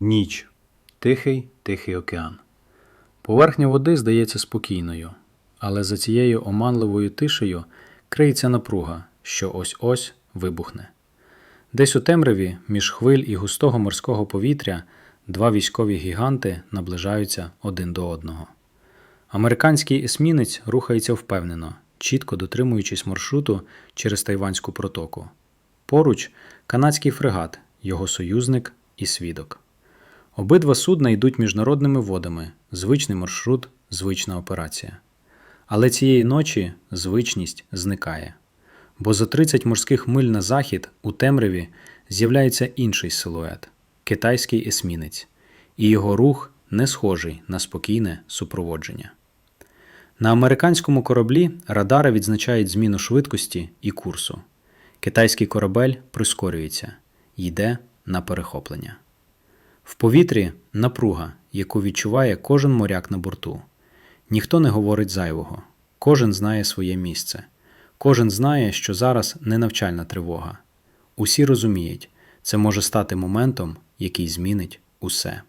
Ніч. Тихий, тихий океан. Поверхня води здається спокійною, але за цією оманливою тишею криється напруга, що ось-ось вибухне. Десь у темряві, між хвиль і густого морського повітря, два військові гіганти наближаються один до одного. Американський есмінець рухається впевнено, чітко дотримуючись маршруту через Тайванську протоку. Поруч канадський фрегат, його союзник і свідок. Обидва судна йдуть міжнародними водами, звичний маршрут, звична операція. Але цієї ночі звичність зникає. Бо за 30 морських миль на захід у темряві з'являється інший силует китайський есмінець, і його рух не схожий на спокійне супроводження. На американському кораблі радари відзначають зміну швидкості і курсу. Китайський корабель прискорюється, йде на перехоплення. В повітрі напруга, яку відчуває кожен моряк на борту. Ніхто не говорить зайвого, кожен знає своє місце, кожен знає, що зараз не навчальна тривога. Усі розуміють, це може стати моментом, який змінить усе.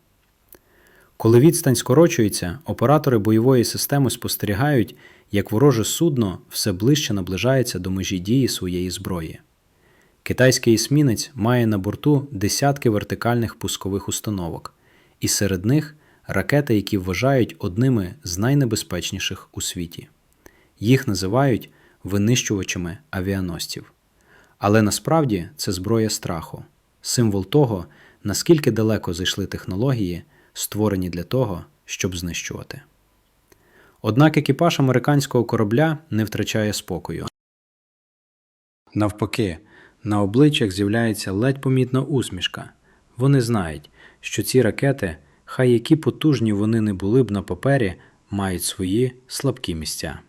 Коли відстань скорочується, оператори бойової системи спостерігають, як вороже судно все ближче наближається до межі дії своєї зброї. Китайський есмінець має на борту десятки вертикальних пускових установок, і серед них ракети, які вважають одними з найнебезпечніших у світі. Їх називають винищувачами авіаносців. Але насправді це зброя страху, символ того, наскільки далеко зайшли технології, створені для того, щоб знищувати. Однак екіпаж американського корабля не втрачає спокою. Навпаки, на обличчях з'являється ледь помітна усмішка. Вони знають, що ці ракети, хай які потужні вони не були б на папері, мають свої слабкі місця.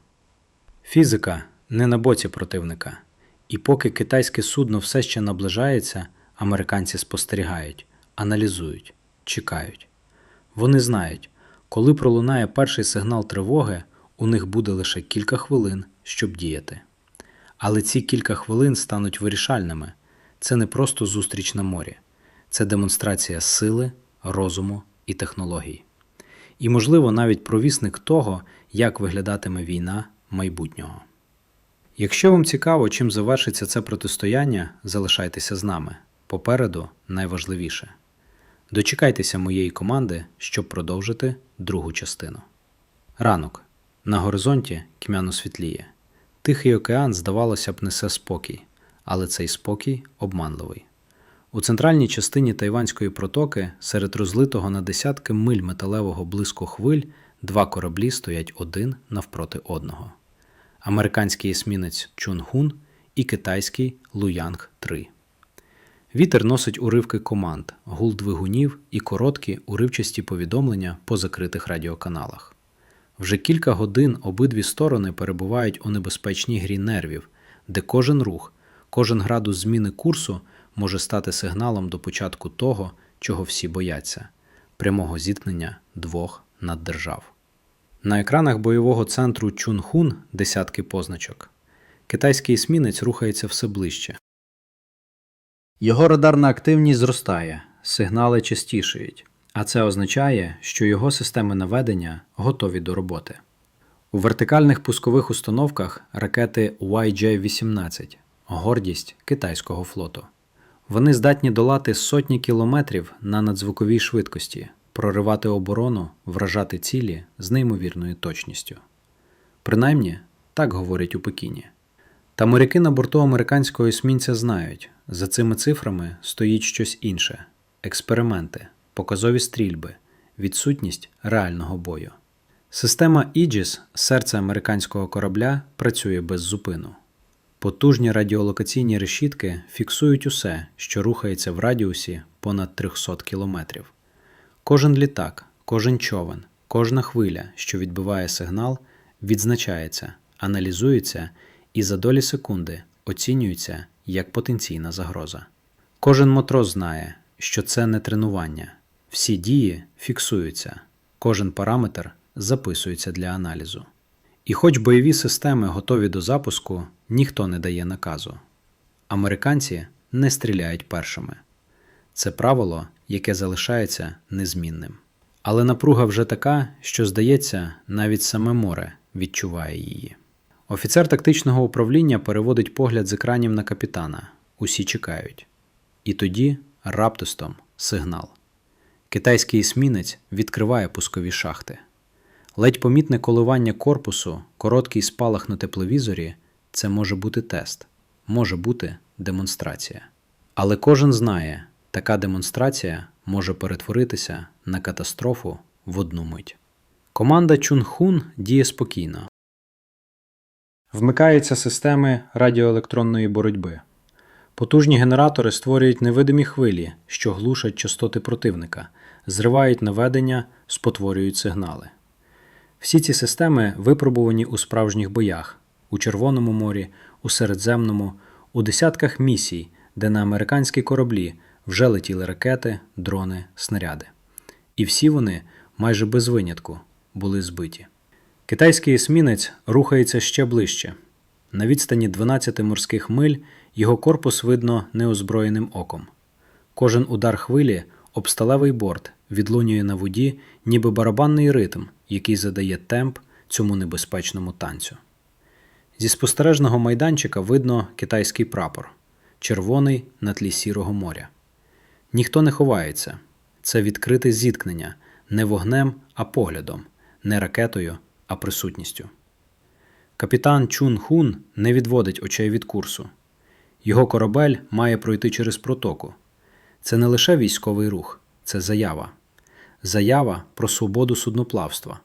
Фізика не на боці противника. І поки китайське судно все ще наближається, американці спостерігають, аналізують, чекають. Вони знають, коли пролунає перший сигнал тривоги, у них буде лише кілька хвилин, щоб діяти. Але ці кілька хвилин стануть вирішальними. Це не просто зустріч на морі, це демонстрація сили, розуму і технологій. І, можливо, навіть провісник того, як виглядатиме війна майбутнього. Якщо вам цікаво, чим завершиться це протистояння, залишайтеся з нами. Попереду найважливіше. Дочекайтеся моєї команди, щоб продовжити другу частину. Ранок. На горизонті тьмяно світліє. Тихий океан, здавалося б, несе спокій, але цей спокій обманливий. У центральній частині Тайванської протоки, серед розлитого на десятки миль металевого блиску хвиль, два кораблі стоять один навпроти одного: американський есмінець Чунгун і китайський Луянг 3 Вітер носить уривки команд, гул двигунів і короткі уривчасті повідомлення по закритих радіоканалах. Вже кілька годин обидві сторони перебувають у небезпечній грі нервів, де кожен рух, кожен градус зміни курсу може стати сигналом до початку того, чого всі бояться прямого зіткнення двох наддержав. На екранах бойового центру Чунхун десятки позначок. Китайський есмінець рухається все ближче. Його радарна активність зростає, сигнали частішають, а це означає, що його системи наведення готові до роботи. У вертикальних пускових установках ракети YJ-18 гордість китайського флоту. Вони здатні долати сотні кілометрів на надзвуковій швидкості, проривати оборону, вражати цілі з неймовірною точністю. Принаймні, так говорять у Пекіні. Та моряки на борту американського есмінця знають, за цими цифрами стоїть щось інше: експерименти, показові стрільби, відсутність реального бою. Система Aegis, серце американського корабля, працює без зупину. Потужні радіолокаційні решітки фіксують усе, що рухається в радіусі понад 300 кілометрів. Кожен літак, кожен човен, кожна хвиля, що відбиває сигнал, відзначається, аналізується і за долі секунди оцінюється як потенційна загроза. Кожен матрос знає, що це не тренування, всі дії фіксуються, кожен параметр записується для аналізу. І хоч бойові системи готові до запуску, ніхто не дає наказу. Американці не стріляють першими. Це правило, яке залишається незмінним. Але напруга вже така, що, здається, навіть саме море відчуває її. Офіцер тактичного управління переводить погляд з екранів на капітана. Усі чекають. І тоді раптостом сигнал. Китайський есмінець відкриває пускові шахти. Ледь помітне коливання корпусу, короткий спалах на тепловізорі це може бути тест, може бути демонстрація. Але кожен знає, така демонстрація може перетворитися на катастрофу в одну мить. Команда Чунхун діє спокійно. Вмикаються системи радіоелектронної боротьби. Потужні генератори створюють невидимі хвилі, що глушать частоти противника, зривають наведення, спотворюють сигнали. Всі ці системи випробувані у справжніх боях у Червоному морі, у Середземному, у десятках місій, де на американські кораблі вже летіли ракети, дрони, снаряди. І всі вони, майже без винятку, були збиті. Китайський есмінець рухається ще ближче. На відстані 12 морських миль його корпус видно неозброєним оком. Кожен удар хвилі об сталевий борт відлунює на воді, ніби барабанний ритм, який задає темп цьому небезпечному танцю. Зі спостережного майданчика видно китайський прапор, червоний на тлі сірого моря. Ніхто не ховається. Це відкрите зіткнення не вогнем, а поглядом, не ракетою, а присутністю. Капітан Чун Хун не відводить очей від курсу. Його корабель має пройти через протоку. Це не лише військовий рух, це заява. Заява про свободу судноплавства,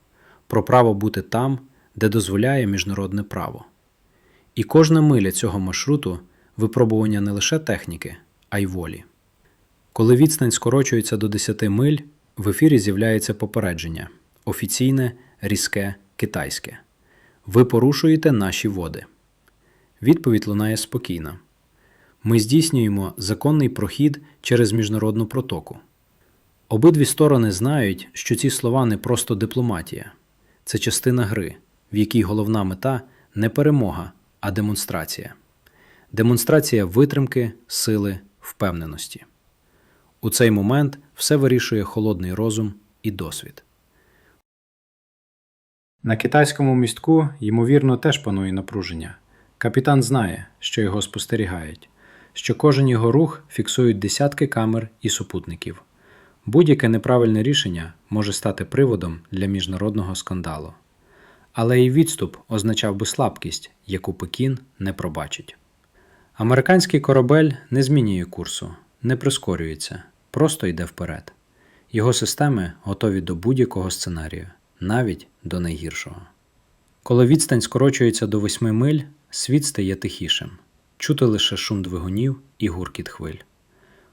про право бути там, де дозволяє міжнародне право. І кожна миля цього маршруту випробування не лише техніки, а й волі. Коли відстань скорочується до 10 миль, в ефірі з'являється попередження офіційне, різке, китайське. Ви порушуєте наші води. Відповідь лунає спокійно. Ми здійснюємо законний прохід через міжнародну протоку. Обидві сторони знають, що ці слова не просто дипломатія, це частина гри, в якій головна мета не перемога, а демонстрація. Демонстрація витримки, сили, впевненості. У цей момент все вирішує холодний розум і досвід. На китайському містку, ймовірно, теж панує напруження. Капітан знає, що його спостерігають, що кожен його рух фіксують десятки камер і супутників. Будь-яке неправильне рішення може стати приводом для міжнародного скандалу. Але і відступ означав би слабкість, яку Пекін не пробачить. Американський корабель не змінює курсу, не прискорюється, просто йде вперед. Його системи готові до будь-якого сценарію, навіть до найгіршого. Коли відстань скорочується до 8 миль, світ стає тихішим, чути лише шум двигунів і гуркіт хвиль.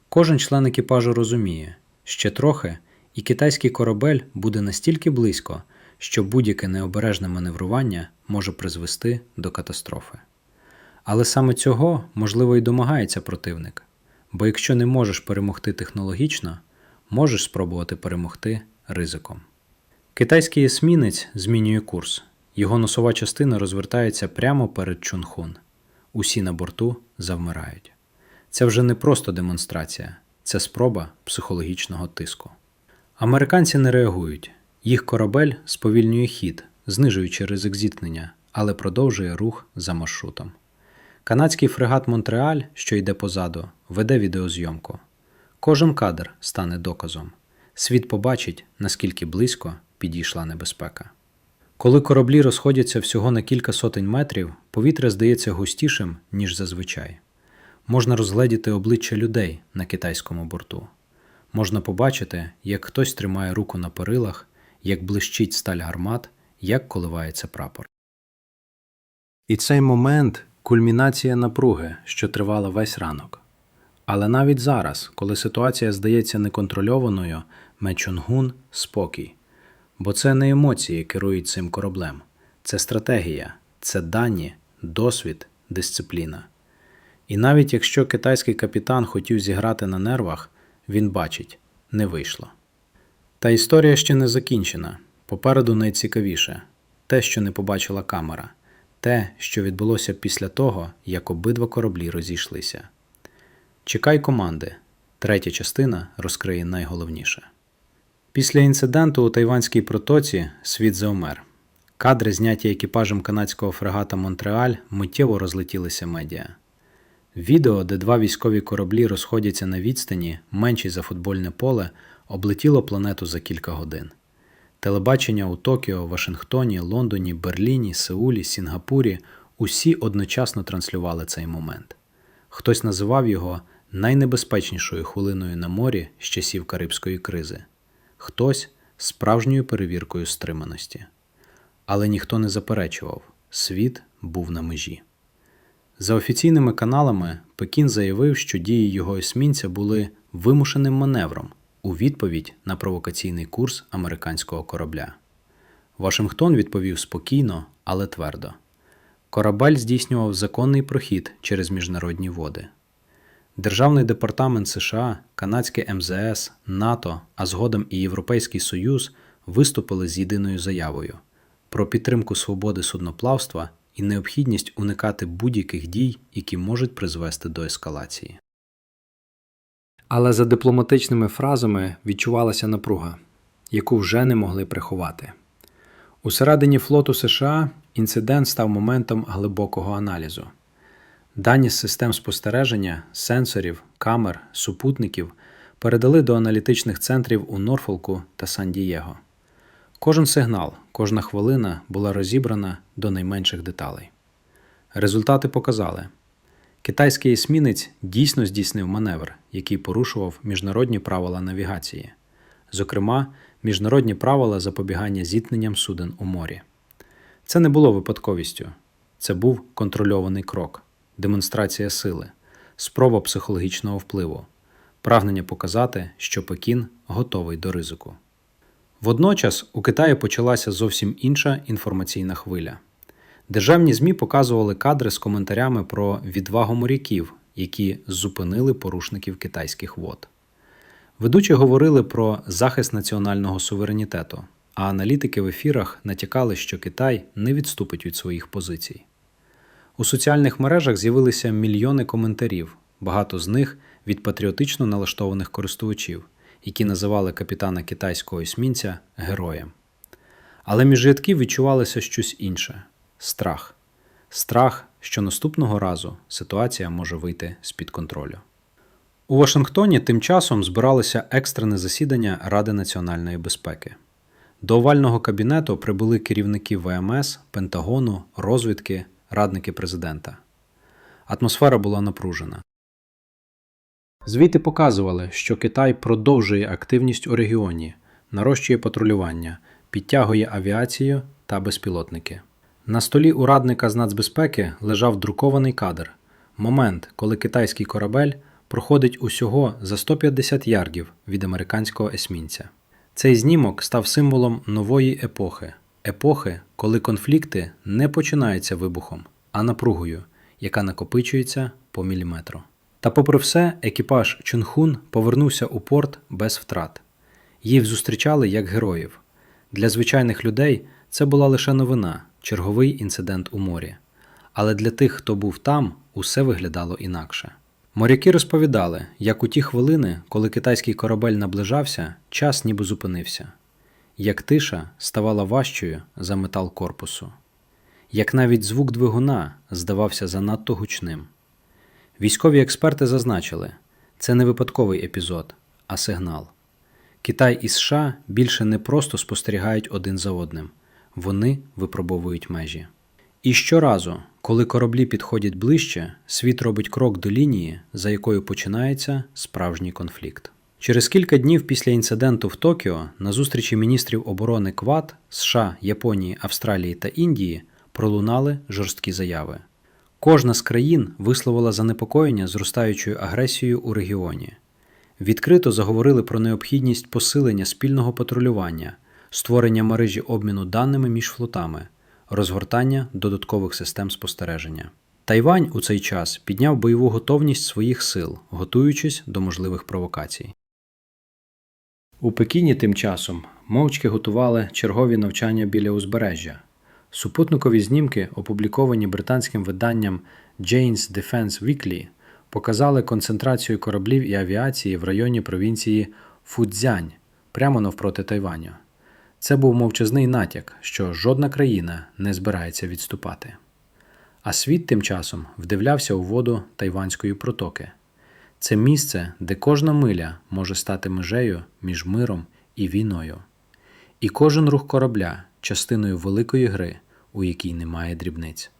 Кожен член екіпажу розуміє, ще трохи, і китайський корабель буде настільки близько, що будь-яке необережне маневрування може призвести до катастрофи. Але саме цього, можливо, і домагається противник, бо якщо не можеш перемогти технологічно, можеш спробувати перемогти ризиком. Китайський есмінець змінює курс. Його носова частина розвертається прямо перед Чунхун. Усі на борту завмирають. Це вже не просто демонстрація, це спроба психологічного тиску. Американці не реагують. Їх корабель сповільнює хід, знижуючи ризик зіткнення, але продовжує рух за маршрутом. Канадський фрегат Монтреаль, що йде позаду, веде відеозйомку. Кожен кадр стане доказом. Світ побачить, наскільки близько підійшла небезпека. Коли кораблі розходяться всього на кілька сотень метрів, повітря здається густішим, ніж зазвичай. Можна розгледіти обличчя людей на китайському борту. Можна побачити, як хтось тримає руку на перилах, як блищить сталь гармат, як коливається прапор. І цей момент кульмінація напруги, що тривала весь ранок. Але навіть зараз, коли ситуація здається неконтрольованою, Мечунгун спокій. Бо це не емоції керують цим кораблем, це стратегія, це дані, досвід, дисципліна. І навіть якщо китайський капітан хотів зіграти на нервах, він бачить не вийшло. Та історія ще не закінчена. Попереду найцікавіше те, що не побачила камера, те, що відбулося після того, як обидва кораблі розійшлися. Чекай команди. Третя частина розкриє найголовніше. Після інциденту у Тайванській протоці світ заумер. Кадри, зняті екіпажем канадського фрегата Монтреаль, миттєво розлетілися медіа. Відео, де два військові кораблі розходяться на відстані, менші за футбольне поле, облетіло планету за кілька годин. Телебачення у Токіо, Вашингтоні, Лондоні, Берліні, Сеулі, Сінгапурі усі одночасно транслювали цей момент. Хтось називав його найнебезпечнішою хвилиною на морі з часів Карибської кризи, хтось справжньою перевіркою стриманості. Але ніхто не заперечував, світ був на межі. За офіційними каналами Пекін заявив, що дії його есмінця були вимушеним маневром у відповідь на провокаційний курс американського корабля. Вашингтон відповів спокійно, але твердо. Корабель здійснював законний прохід через міжнародні води. Державний департамент США, канадське МЗС, НАТО, а згодом і Європейський Союз виступили з єдиною заявою про підтримку свободи судноплавства і необхідність уникати будь-яких дій, які можуть призвести до ескалації. Але за дипломатичними фразами відчувалася напруга, яку вже не могли приховати. Усередині флоту США інцидент став моментом глибокого аналізу. Дані з систем спостереження, сенсорів, камер, супутників передали до аналітичних центрів у Норфолку та Сан-Дієго. Кожен сигнал, кожна хвилина була розібрана до найменших деталей. Результати показали, китайський есмінець дійсно здійснив маневр, який порушував міжнародні правила навігації, зокрема, міжнародні правила запобігання зіткненням суден у морі. Це не було випадковістю, це був контрольований крок, демонстрація сили, спроба психологічного впливу, прагнення показати, що Пекін готовий до ризику. Водночас у Китаї почалася зовсім інша інформаційна хвиля. Державні ЗМІ показували кадри з коментарями про відвагу моряків, які зупинили порушників китайських вод. Ведучі говорили про захист національного суверенітету, а аналітики в ефірах натякали, що Китай не відступить від своїх позицій. У соціальних мережах з'явилися мільйони коментарів, багато з них від патріотично налаштованих користувачів, які називали капітана китайського есмінця героєм. Але між рядків відчувалося щось інше страх. Страх, що наступного разу ситуація може вийти з-під контролю. У Вашингтоні тим часом збиралося екстрене засідання Ради національної безпеки. До овального кабінету прибули керівники ВМС, Пентагону, розвідки, радники президента. Атмосфера була напружена. Звіти показували, що Китай продовжує активність у регіоні, нарощує патрулювання, підтягує авіацію та безпілотники. На столі у радника з нацбезпеки лежав друкований кадр момент, коли китайський корабель проходить усього за 150 ярдів від американського есмінця. Цей знімок став символом нової епохи епохи, коли конфлікти не починаються вибухом, а напругою, яка накопичується по міліметру. Та, попри все, екіпаж Чунхун повернувся у порт без втрат. Їх зустрічали як героїв. Для звичайних людей це була лише новина, черговий інцидент у морі. Але для тих, хто був там, усе виглядало інакше. Моряки розповідали, як у ті хвилини, коли китайський корабель наближався, час ніби зупинився, як тиша ставала важчою за метал корпусу, як навіть звук двигуна здавався занадто гучним. Військові експерти зазначили, це не випадковий епізод, а сигнал. Китай і США більше не просто спостерігають один за одним, вони випробовують межі. І щоразу, коли кораблі підходять ближче, світ робить крок до лінії, за якою починається справжній конфлікт. Через кілька днів після інциденту в Токіо на зустрічі міністрів оборони Квад США, Японії, Австралії та Індії пролунали жорсткі заяви. Кожна з країн висловила занепокоєння зростаючою агресією у регіоні. Відкрито заговорили про необхідність посилення спільного патрулювання, створення мережі обміну даними між флотами, розгортання додаткових систем спостереження. Тайвань у цей час підняв бойову готовність своїх сил, готуючись до можливих провокацій. У Пекіні тим часом мовчки готували чергові навчання біля узбережжя. Супутникові знімки, опубліковані британським виданням Jane's Defense Weekly, показали концентрацію кораблів і авіації в районі провінції Фудзянь прямо навпроти Тайваню. Це був мовчазний натяк, що жодна країна не збирається відступати. А світ тим часом вдивлявся у воду Тайванської протоки. Це місце, де кожна миля може стати межею між миром і війною. І кожен рух корабля частиною великої гри, у якій немає дрібниць.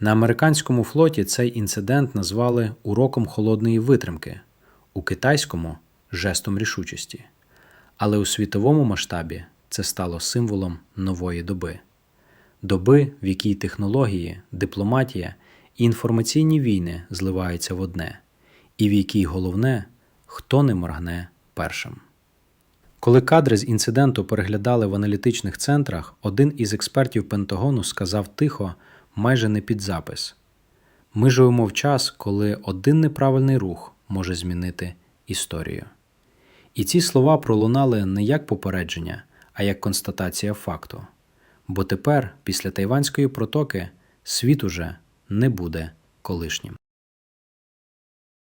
На американському флоті цей інцидент назвали уроком холодної витримки, у китайському жестом рішучості. Але у світовому масштабі це стало символом нової доби доби, в якій технології, дипломатія і інформаційні війни зливаються в одне, і в якій головне, хто не моргне першим. Коли кадри з інциденту переглядали в аналітичних центрах, один із експертів Пентагону сказав тихо, майже не під запис: Ми живемо в час, коли один неправильний рух може змінити історію. І ці слова пролунали не як попередження, а як констатація факту. Бо тепер, після Тайванської протоки, світ уже не буде колишнім.